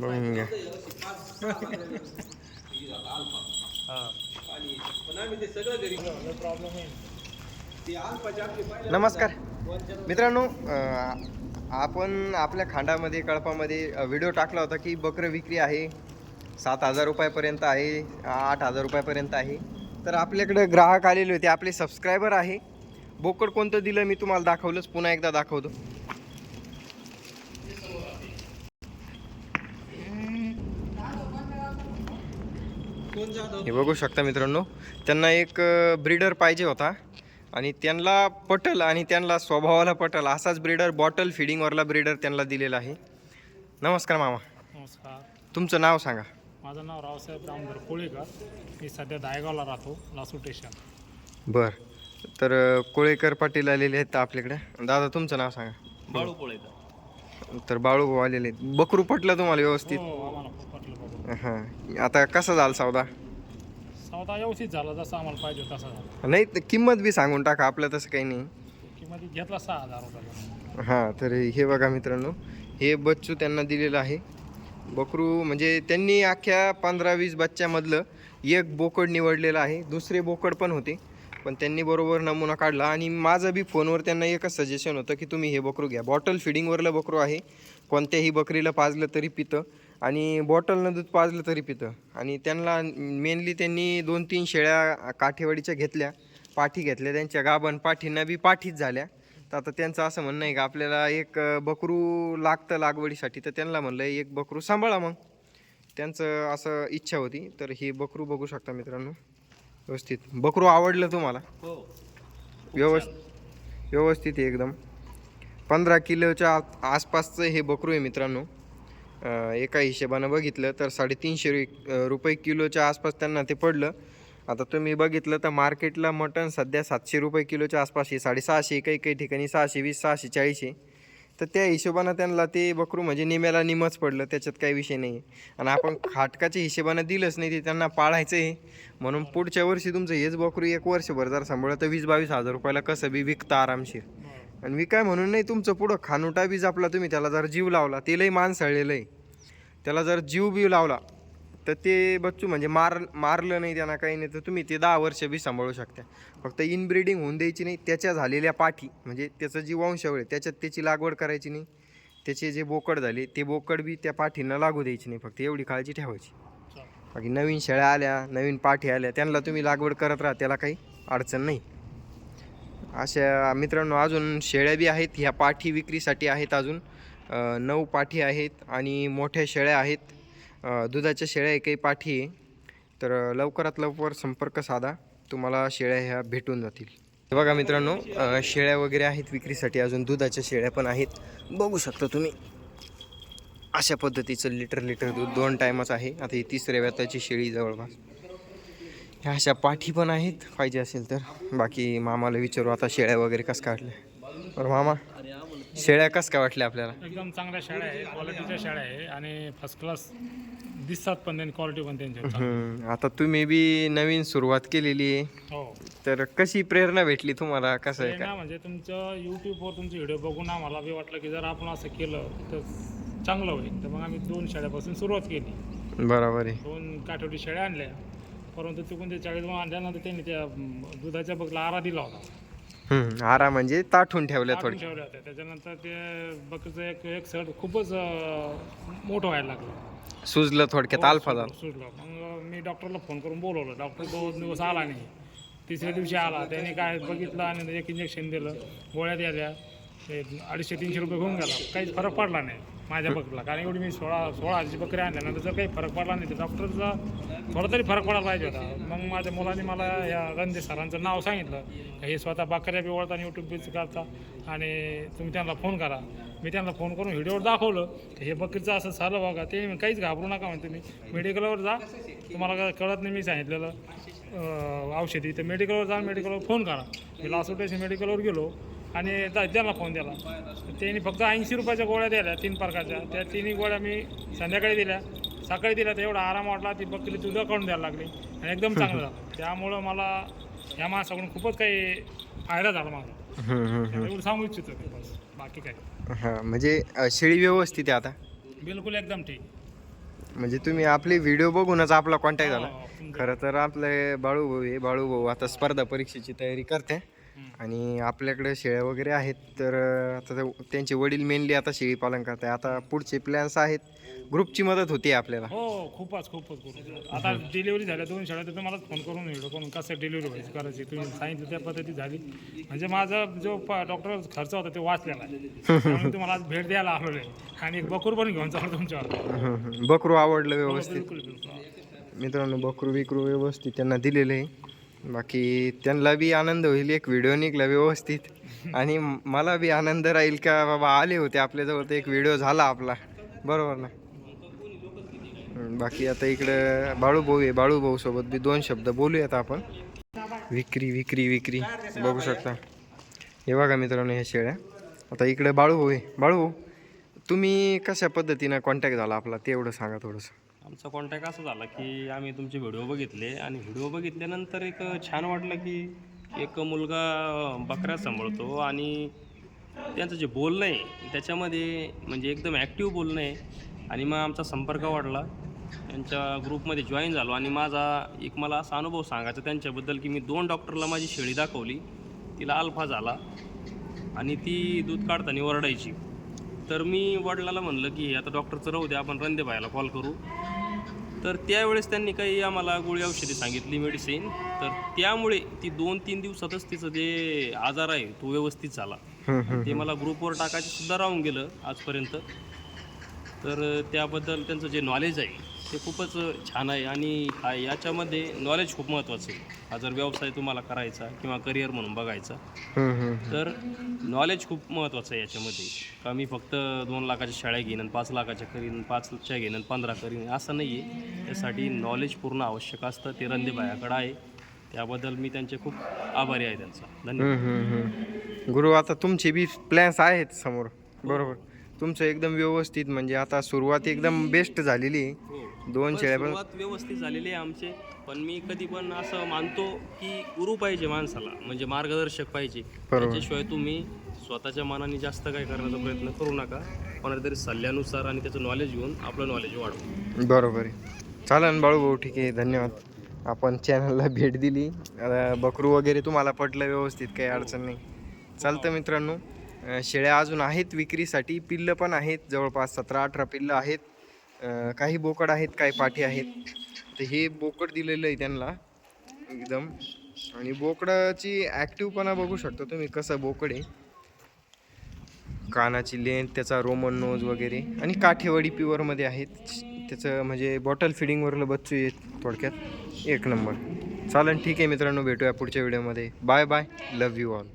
बघून घ्या नमस्कार. मित्रांनो आपण आपल्या खांडामध्ये कळपामध्ये व्हिडिओ टाकला होता की बकरं विक्री आहे सात हजार रुपयापर्यंत आहे आठ हजार रुपयापर्यंत आहे. तर आपल्याकडे ग्राहक आलेले होते आपले सबस्क्रायबर आहे. बोकड कोणतं दिलं मी तुम्हाला दाखवलंच पुन्हा एकदा दाखवतो. हे बघू शकता मित्रांनो त्यांना एक ब्रीडर पाहिजे होता. आणि त्यांना पटल आणि त्यांना स्वभावाला पटल असाच ब्रीडर बॉटल फिडिंगवरला ब्रीडर त्यांना दिलेला आहे. नमस्कार मामा. नमस्कार. तुमचं नाव सांगा. माझं नाव रावसाहेब रामधर कोळीकर. मी सध्या दायगावला राहतो लासूर स्टेशन बर. तर कोळेकर पाटील आलेले आहेत आपल्याकडे. दादा तुमचं नाव सांगा. बाळू पोळेकर तर बाळू आलेले आहेत. बकरू पटलं तुम्हाला व्यवस्थित? हो. आता कसा झाला सौदा? सौदा व्यवस्थित झाला जसं आम्हाला पाहिजे तसा झाला. नाही तर किंमत बी सांगून टाका आपलं तसं काही नाही. किंमत घेतला सहा हजार रुपयाला हां तर हे बघा मित्रांनो हे बच्चू त्यांना दिलेलं आहे. बकरू म्हणजे त्यांनी अख्ख्या पंधरा वीस बच्च्यामधलं एक बोकड निवडलेलं आहे. दुसरे बोकड पण होते पण त्यांनी बरोबर नमुना काढला. आणि माझं बी फोनवर त्यांना एकच सजेशन होतं की तुम्ही हे बकरू घ्या. बॉटल फिडिंगवरलं बकरू आहे. कोणत्याही बकरीला पाजलं तरी पितं. आणि बॉटलनं दूध पाजलं तरी पितं. आणि त्यांना मेनली त्यांनी दोन तीन शेळ्या काठेवाडीच्या घेतल्या पाठी घेतल्या. त्यांच्या गाभण पाठींना बी पाठीच झाल्या. तर आता त्यांचं असं म्हणणं आहे का आपल्याला एक बकरू लागतं लागवडीसाठी. तर त्यांना म्हणलं एक बकरू सांभाळा मग. त्यांचं असं इच्छा होती. तर हे बकरू बघू शकता मित्रांनो. व्यवस्थित. बकरू आवडलं तुम्हाला? हो. व्यवस्थित व्यवस्थित आहे एकदम. पंधरा किलोच्या आसपासचं हे बकरू आहे मित्रांनो. एका हिशेबानं बघितलं तर साडेतीनशे रुपये किलोच्या आसपास त्यांना ते पडलं. आता तुम्ही बघितलं तर मार्केटला मटण सध्या सातशे रुपये किलोच्या आसपास आहे. साडेसहाशे काही काही ठिकाणी सहाशे वीस सहाशे चाळीसशे तर त्या हिशोबानं त्यांना ते बकरू म्हणजे निम्याला निमच पडलं त्याच्यात काही विषय नाही. आणि आपण खाटकाच्या हिशोबानं दिलंच नाही ते त्यांना पाळायचं आहे म्हणून पुढच्या वर्षी तुमचं हेच बकरू एक वर्षभर जर सांभाळलं तर वीस बावीस हजार रुपयाला कसं बी विकता आरामशीर. आणि मी काय म्हणून नाही तुमचं पुढं खानुटा बी जपला तुम्ही त्याला जर जीव लावला तेलही माणसाळलेलं आहे त्याला जर जीव बी लावला तर ते बच्चू म्हणजे मार मारलं नाही त्यांना काही नाही तर तुम्ही ते दहा वर्ष बी सांभाळू शकता. फक्त इनब्रीडिंग होऊन द्यायची नाही त्याच्या झालेल्या पाठी म्हणजे त्याचं जी वंशावळ आहे त्याच्यात त्याची लागवड करायची नाही. त्याचे जे बोकड झाले ते बोकड बी त्या पाठींना लागू द्यायची नाही फक्त एवढी काळजी ठेवायची. बाकी नवीन शेळ्या आल्या नवीन पाठी आल्या त्यांना तुम्ही लागवड करत राहा त्याला काही अडचण नाही. अशा मित्रांनो अजून शेळ्या बी आहेत. ह्या पाठी विक्रीसाठी आहेत अजून. नऊ पाठी आहेत आणि मोठ्या शेळ्या आहेत. दुधाच्या शेळ्या एकही पाठी आहे. तर लवकरात लवकर संपर्क साधा. तुम्हाला शेळ्या ह्या भेटून जातील. बघा मित्रांनो शेळ्या वगैरे आहेत विक्रीसाठी. अजून दुधाच्या शेळ्या पण आहेत. बघू शकता तुम्ही. अशा पद्धतीचं लिटर लिटर दूध दोन टायमच आहे. आता ही तिसऱ्या व्याताची शेळी जवळपास. ह्या अशा पाठी पण आहेत. पाहिजे असेल तर. बाकी मामाला विचारू आता शेळ्या वगैरे कसं काढल्या बरं मामा शेळ्या कसं काय वाटल्या आपल्याला? एकदम चांगल्या शाळा आहे. क्वालिटीच्या शाळा आहे. आणि फर्स्ट क्लास दिसतात पण त्यांनी क्वालिटी पण त्यांची आता तुम्ही बी नवीन सुरुवात केलेली आहे. हो. तर कशी प्रेरणा भेटली तुम्हाला? कसं आहे का म्हणजे तुमचं यूट्यूबवर तुमचे व्हिडिओ बघून आम्हाला बी वाटलं की जर आपण असं केलं तर चांगलं होईल. तर मग आम्ही दोन शाळेपासून सुरुवात केली. बरोबर आहे. दोन काठवडी शेळ्या आणल्या. परंतु तिकडून ते चाळीस आणल्यानंतर त्यांनी त्या दुधाच्या बगला आरा दिला होता. हम्म, आरा म्हणजे ताठून ठेवल्या टाकून थोडी ठेवल्या होत्या. त्याच्यानंतर ते बकरीचं एक एक सड खूपच अं, मोठं व्हायला लागलं. सुजलं थोडक्यात अल्फा झाला. सुटलं मग मी डॉक्टरला फोन करून बोलवलं. डॉक्टर दोन दिवस आला नाही. तिसऱ्या दिवशी आला. त्याने काय बघितलं आणि एक इंजेक्शन दिलं. गोळ्या दिल्या ते अडीचशे तीनशे रुपये घेऊन गेला. काहीच फरक पडला नाही माझ्या बकरीला. कारण एवढी मी सोळा सोळा हजारची बकरी आणल्यानंतर जर काही फरक पडला नाही. तर डॉक्टरचा थोडा तरी फरक पडायला पाहिजे होता. मग माझ्या मुलाने मला या रणजित सरांचं नाव सांगितलं. हे स्वतः बकऱ्या बी ओळखता यूट्यूब बीच करता. आणि तुम्ही त्यांना फोन करा. मी त्यांना फोन करून व्हिडिओवर दाखवलं. हे बकरीचं असं झालं बघा. ते काहीच घाबरू नका म्हणते मी मेडिकलवर जा. तुम्हाला कळत नाही मी सांगितलेलं. औषधी. तर मेडिकलवर जा मेडिकलवर फोन करा. मी लासोटेशी मेडिकलवर गेलो. आणि त्यांना फोन दिला त्यांनी फक्त ऐंशी रुपयाच्या गोळ्या दिल्या तीन प्रकारच्या. त्या तिन्ही गोळ्या मी संध्याकाळी दिल्या. सकाळी दिल्या तर एवढा आराम वाटला ती बकरी दुधा काढून द्यायला लागली. आणि एकदम चांगलं झालं. त्यामुळं मला या माणसाकडून खूपच काही फायदा झाला माझा. एवढं सांगू इच्छितो बाकी काय. हा म्हणजे शेळी व्यवस्थित आहे आता? बिलकुल एकदम ठीक. म्हणजे तुम्ही आपले व्हिडिओ बघूनच आपला कॉन्टॅक्ट झाला. हो, खरं तर आपले बाळू भाऊ हे बाळू भाऊ आता स्पर्धा परीक्षेची तयारी करते. आणि आपल्याकडे शेळ्या वगैरे आहेत तर आता ते- त्यांचे वडील मेनली आता शेळी पालन करते आता पुढचे प्लॅन्स आहेत. ग्रुपची मदत होती आपल्याला. हो खूपच खूपच खूप आता डिलिव्हरी झाल्या दोन शाळा तर तुम्हालाच फोन करून व्हिडिओ करून कसं डिलिव्हरी व्हायची करायची तुम्ही सांगितलं त्या पद्धती झाली. म्हणजे माझा जो डॉक्टर खर्च होता ते वाचलेला आहे. तुम्हाला आज भेट द्यायला आलो आहे आणि एक बकूर पण घेऊन चालू तुमच्यावर. बकरू आवडलं व्यवस्थित. मित्रांनो बकरू बिकरू व्यवस्थित त्यांना दिलेलं आहे. बाकी त्यांना बी आनंद होईल एक व्हिडिओ निघला व्यवस्थित. आणि मला बी आनंद राहील का बाबा आले होते आपल्याजवळ तर एक व्हिडिओ झाला आपला. बरोबर ना? बाकी आता इकडं बाळू भाऊ आहे बाळू भाऊ सोबत बी दोन शब्द बोलूयात आपण. विक्री विक्री विक्री. बघू शकता. हे बघा मित्रांनो ह्या शेळ्या. आता इकडे बाळू भाऊ आहे. बाळूभाऊ तुम्ही कशा पद्धतीनं कॉन्टॅक्ट झाला आपला? तेवढं सांगा थोडंसं. आमचा कॉन्टॅक्ट असा झाला की आम्ही तुमचे व्हिडिओ बघितले आणि व्हिडिओ बघितल्यानंतर एक छान वाटलं की एक मुलगा बकऱ्या सांभाळतो आणि त्यांचं जे बोलणं आहे त्याच्यामध्ये म्हणजे एकदम ॲक्टिव्ह बोलणं आहे. आणि मग आमचा संपर्क वाढला. त्यांच्या ग्रुपमध्ये जॉईन झालो आणि माझा एक मला असा अनुभव सांगायचा त्यांच्याबद्दल की मी दोन डॉक्टरला माझी शेळी दाखवली. तिला अल्फा झाला आणि ती दूध काढताना ओरडायची. तर मी वडिलाला म्हणलं की आता डॉक्टरचं राहू द्या आपण रणदेबाईला कॉल करू. तर त्यावेळेस त्यांनी काही आम्हाला गोळी औषधी सांगितली मेडिसिन तर त्यामुळे ती दोन तीन दिवसातच तिचं जे आजार आहे तो व्यवस्थित झाला. ते मला ग्रुपवर टाकायचं सुद्धा राहून गेलं आजपर्यंत. तर त्याबद्दल त्यांचं जे नॉलेज आहे ते खूपच छान आहे आणि हा याच्यामध्ये नॉलेज खूप महत्त्वाचं आहे. हा जर व्यवसाय तुम्हाला करायचा किंवा करिअर म्हणून बघायचा. तर नॉलेज खूप महत्त्वाचं आहे याच्यामध्ये. का मी फक्त दोन लाखाच्या शाळा घेईन आणि पाच लाखाच्या करीन पाचच्या घेईन आणि पंधरा करीन असं नाही आहे. त्यासाठी नॉलेज पूर्ण आवश्यक असतं ते रणदेबायाकडं आहे. त्याबद्दल मी त्यांचे खूप आभारी आहे त्यांचा. धन्यवाद. गुरु आता तुमचे बी प्लॅन्स आहेत समोर. बरोबर. तुमचं एकदम व्यवस्थित म्हणजे आता सुरुवात एकदम बेस्ट झालेली आहे. दोन पण शेळ्या पण सुरुवात व्यवस्थित झालेली आहे आमचे. पण मी कधी पण असं मानतो की गुरु पाहिजे माणसाला म्हणजे मार्गदर्शक पाहिजे. बरोबर. त्याच्याशिवाय तुम्ही स्वतःच्या मनाने जास्त काय करण्याचा प्रयत्न करू नका. कोणातरी सल्ल्यानुसार आणि त्याचं नॉलेज घेऊन आपलं नॉलेज वाढवू. बरोबर आहे. चालन बाळू भाऊ ठीक आहे धन्यवाद. आपण चॅनलला भेट दिली. बकरू वगैरे तुम्हाला पटलं व्यवस्थित काही अडचण नाही. चालतं मित्रांनो. शेळ्या अजून आहेत विक्रीसाठी. पिल्लं पण आहेत जवळपास सतरा अठरा पिल्लं आहेत. काही बोकड आहेत काही पाठी आहेत. तर हे बोकड दिलेलं आहे त्यांना एकदम. आणि बोकडाची ॲक्टिवपणा बघू शकता तुम्ही कसं बोकड आहे. कानाची लेंथ त्याचा रोमन नोज वगैरे. आणि काठेवाडी प्युअरमध्ये आहेत. त्याचं म्हणजे बॉटल फिडिंगवरलं बच्चू आहे थोडक्यात. एक नंबर. चालन ठीक आहे मित्रांनो भेटूया पुढच्या व्हिडिओमध्ये bye bye love you all